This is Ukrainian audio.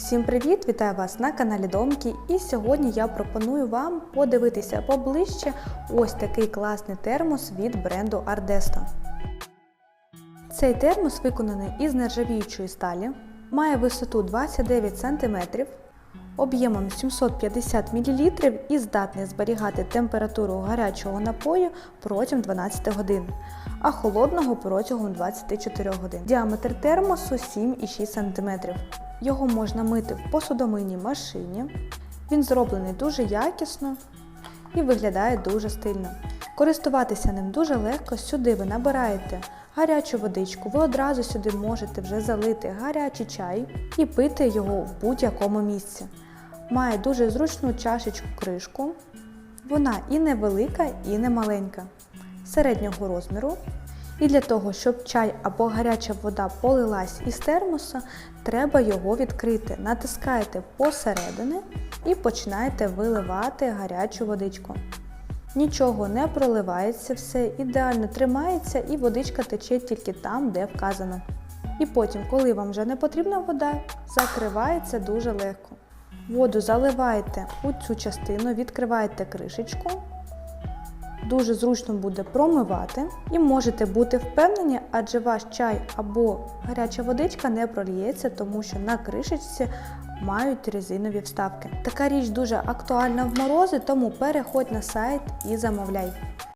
Всім привіт! Вітаю вас на каналі Домки. І сьогодні я пропоную вам подивитися поближче ось такий класний термос від бренду Ardesto. Цей термос виконаний із нержавіючої сталі, має висоту 29 см, об'ємом 750 мл і здатний зберігати температуру гарячого напою протягом 12 годин, а холодного протягом 24 годин. Діаметр термосу 7,6 см. Його можна мити в посудомийній машині. Він зроблений дуже якісно і виглядає дуже стильно. Користуватися ним дуже легко. Сюди ви набираєте гарячу водичку, ви одразу сюди можете вже залити гарячий чай і пити його в будь-якому місці. Має дуже зручну чашечку кришку. Вона і невелика, і не маленька, середнього розміру. І для того, щоб чай або гаряча вода полилась із термоса, треба його відкрити. Натискаєте посередини і починаєте виливати гарячу водичку. Нічого не проливається, все ідеально тримається і водичка тече тільки там, де вказано. І потім, коли вам вже не потрібна вода, закривається дуже легко. Воду заливаєте у цю частину, відкриваєте кришечку. Дуже зручно буде промивати і можете бути впевнені, адже ваш чай або гаряча водичка не проліється, тому що на кришечці мають резинові вставки. Така річ дуже актуальна в морози, тому переходь на сайт і замовляй.